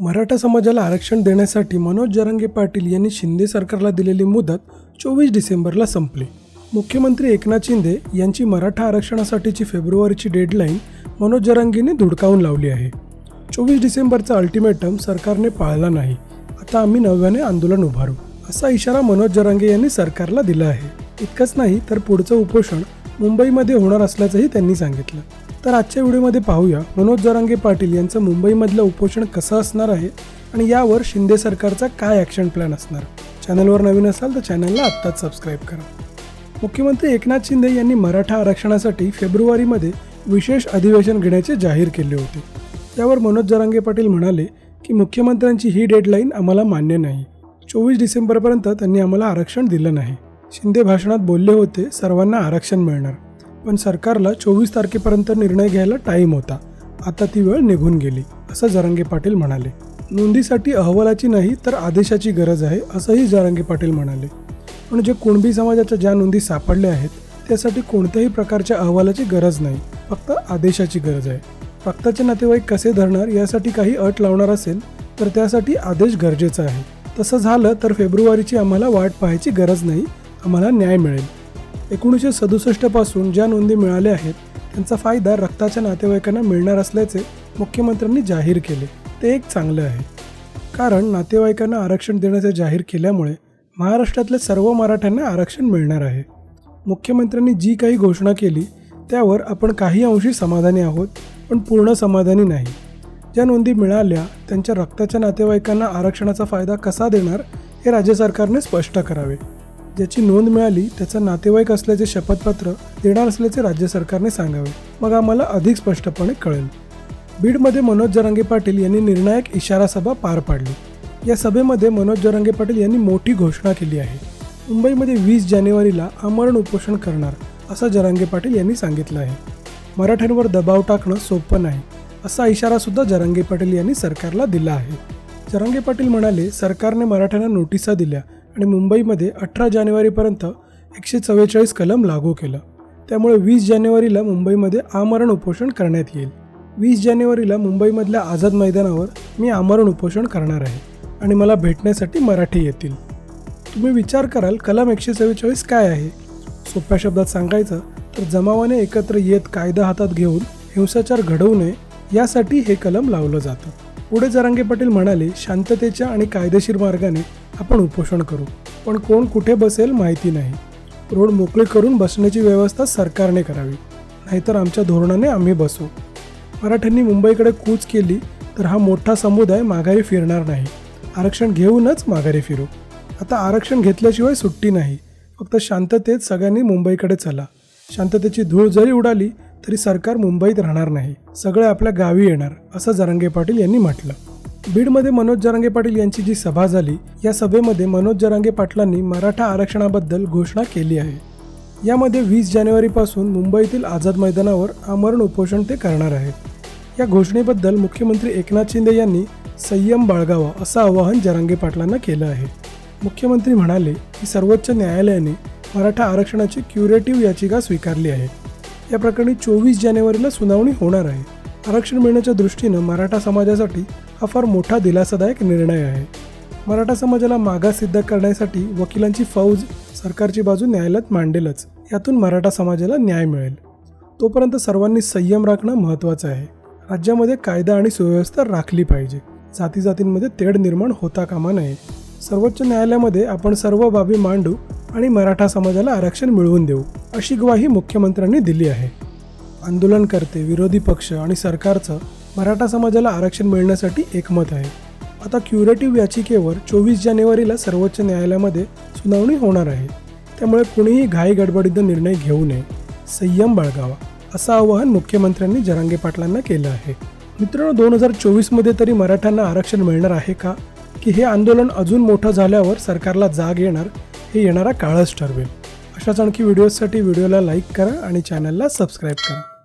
मराठा समाजाला आरक्षण देण्यासाठी मनोज जरांगे पाटील यांनी शिंदे सरकारला दिलेली मुदत चोवीस डिसेंबरला संपली. मुख्यमंत्री एकनाथ शिंदे यांची मराठा आरक्षणासाठीची फेब्रुवारीची डेडलाईन मनोज जरांगेने धुडकावून लावली आहे. चोवीस डिसेंबरचा अल्टिमेटम सरकारने पाळला नाही. आता आम्ही नव्याने आंदोलन उभारू. असा इशारा मनोज जरांगे यांनी सरकारला दिला आहे. इतकंच नाही तर पुढचं उपोषण मुंबईमध्ये होणार असल्याचंही त्यांनी सांगितलं. तर आजच्या व्हिडिओमध्ये पाहूया मनोज जरांगे पाटील यांचं मुंबईमधलं उपोषण कसं असणार आहे आणि यावर शिंदे सरकारचा काय ॲक्शन प्लॅन असणार? चॅनलवर नवीन असाल तर चॅनलला आत्ताच सबस्क्राईब करा. मुख्यमंत्री एकनाथ शिंदे यांनी मराठा आरक्षणासाठी फेब्रुवारीमध्ये विशेष अधिवेशन घेण्याचे जाहीर केले होते. त्यावर मनोज जरांगे पाटील म्हणाले की मुख्यमंत्र्यांची ही डेडलाईन आम्हाला मान्य नाही. चोवीस डिसेंबरपर्यंत त्यांनी आम्हाला आरक्षण दिलं नाही. शिंदे भाषणात बोलले होते सर्वांना आरक्षण मिळणार. पण सरकारला चोवीस तारखेपर्यंत निर्णय घ्यायला टाईम होता. आता ती वेळ निघून गेली असं जरांगे पाटील म्हणाले. नोंदीसाठी अहवालाची नाही तर आदेशाची गरज आहे असंही जरांगे पाटील म्हणाले. म्हणजे कुणबी समाजाच्या ज्या नोंदी सापडल्या आहेत त्यासाठी कोणत्याही प्रकारच्या अहवालाची गरज नाही फक्त आदेशाची गरज आहे. रक्ताचे नातेवाईक कसे धरणार यासाठी काही अट लावणार असेल तर त्यासाठी आदेश गरजेचा आहे. तसं झालं तर फेब्रुवारीची आम्हाला वाट पाहायची गरज नाही आम्हाला न्याय मिळेल. एकोणीसशे सदुसष्टपासून ज्या नोंदी मिळाल्या आहेत त्यांचा फायदा रक्ताच्या नातेवाईकांना मिळणार असल्याचे मुख्यमंत्र्यांनी जाहीर केले. ते एक चांगले आहे. कारण नातेवाईकांना आरक्षण देण्याचे जाहीर केल्यामुळे महाराष्ट्रातल्या सर्व मराठ्यांना आरक्षण मिळणार आहे. मुख्यमंत्र्यांनी जी काही घोषणा केली त्यावर आपण काही अंशी समाधानी आहोत पण पूर्ण समाधानी नाही. ज्या नोंदी मिळाल्या त्यांच्या रक्ताच्या नातेवाईकांना आरक्षणाचा फायदा कसा देणार हे राज्य सरकारने स्पष्ट करावे. ज्याची नोंद मिळाली त्याचा नातेवाईक असल्याचे शपथपत्र देणार असल्याचे राज्य सरकारने सांगावे. मग आम्हाला अधिक स्पष्टपणे कळेल. बीडमध्ये मनोज जरांगे पाटील यांनी निर्णायक इशारा सभा पार पाडली. या सभेमध्ये मनोज जरांगे पाटील यांनी मोठी घोषणा केली आहे. मुंबईमध्ये वीस जानेवारीला आमरण उपोषण करणार असं जरांगे पाटील यांनी सांगितलं आहे. मराठ्यांवर दबाव टाकणं सोपं नाही असा इशारासुद्धा जरांगे पाटील यांनी सरकारला दिला आहे. जरांगे पाटील म्हणाले सरकारने मराठ्यांना नोटिसा दिल्या आणि मुंबईमध्ये अठरा जानेवारीपर्यंत एकशे चव्वेचाळीस कलम लागू केलं. त्यामुळे वीस जानेवारीला मुंबईमध्ये आमरण उपोषण करण्यात येईल. वीस जानेवारीला मुंबईमधल्या आझाद मैदानावर मी आमरण उपोषण करणार आहे आणि मला भेटण्यासाठी मराठी येतील. तुम्ही विचार कराल कलम एकशे चव्वेचाळीस काय आहे? सोप्या शब्दात सांगायचं तर जमावाने एकत्र येत कायदा हातात घेऊन हिंसाचार घडवू नये यासाठी हे कलम लावलं जातं. पुढे जरांगे पाटील म्हणाले शांततेच्या आणि कायदेशीर मार्गाने आपण उपोषण करू. पण कोण कुठे बसेल माहिती नाही. रोड मोकळे करून बसण्याची व्यवस्था सरकारने करावी. नाहीतर आमच्या धोरणाने आम्ही बसू. मराठ्यांनी मुंबईकडे कूच केली तर हा मोठा समुदाय माघारी फिरणार नाही. आरक्षण घेऊनच माघारी फिरू. आता आरक्षण घेतल्याशिवाय सुट्टी नाही. फक्त शांततेत सगळ्यांनी मुंबईकडे चला. शांततेची धूळ जरी उडाली तरी सरकार मुंबईत राहणार नाही. सगळे आपल्या गावी येणार असं जरांगे पाटील यांनी म्हटलं. बीडमध्ये मनोज जरांगे पाटील यांची जी सभा झाली या सभेमध्ये मनोज जरांगे पाटलांनी मराठा आरक्षणाबद्दल घोषणा केली आहे. यामध्ये वीस जानेवारीपासून मुंबईतील आझाद मैदानावर आमरण उपोषण ते करणार आहेत. या घोषणेबद्दल मुख्यमंत्री एकनाथ शिंदे यांनी संयम बाळगावा असं आवाहन जरांगे पाटलांना केलं आहे. मुख्यमंत्री म्हणाले की सर्वोच्च न्यायालयाने मराठा आरक्षणाची क्युरेटिव्ह याचिका स्वीकारली आहे. या प्रकरणी चोवीस जानेवारीला सुनावणी होणार आहे. आरक्षण मिळण्याच्या दृष्टीनं मराठा समाजासाठी हा फार मोठा दिलासादायक निर्णय आहे. मराठा समाजाला मागास सिद्ध करण्यासाठी वकिलांची फौज सरकारची बाजू न्यायालयात मांडेलच. यातून मराठा समाजाला न्याय मिळेल. तोपर्यंत सर्वांनी संयम राखणं महत्त्वाचं आहे. राज्यामध्ये कायदा आणि सुव्यवस्था राखली पाहिजे. जाती जातींमध्ये तेढ निर्माण होता कामा नये. सर्वोच्च न्यायालयामध्ये आपण सर्व बाबी मांडू आणि मराठा समाजाला आरक्षण मिळवून देऊ अशी ग्वाही मुख्यमंत्र्यांनी दिली आहे. आंदोलनकर्ते विरोधी पक्ष आणि सरकारचं मराठा समाजाला आरक्षण मिळण्यासाठी एकमत आहे. आता क्युरेटिव्ह याचिकेवर चोवीस जानेवारीला सर्वोच्च न्यायालयामध्ये सुनावणी होणार आहे. त्यामुळे कुणीही घाई गडबडीचा निर्णय घेऊ नये. संयम बाळगावा असं आवाहन मुख्यमंत्र्यांनी जरांगे पाटलांना केलं आहे. मित्रांनो दोन हजार चोवीसमध्ये तरी मराठ्यांना आरक्षण मिळणार आहे का? की हे आंदोलन अजून मोठं झाल्यावर सरकारला जाग येणार हे येणारा काळच ठरवेल. अशाच आणखी व्हिडिओजसाठी व्हिडिओला लाईक करा आणि चॅनलला सबस्क्राईब करा.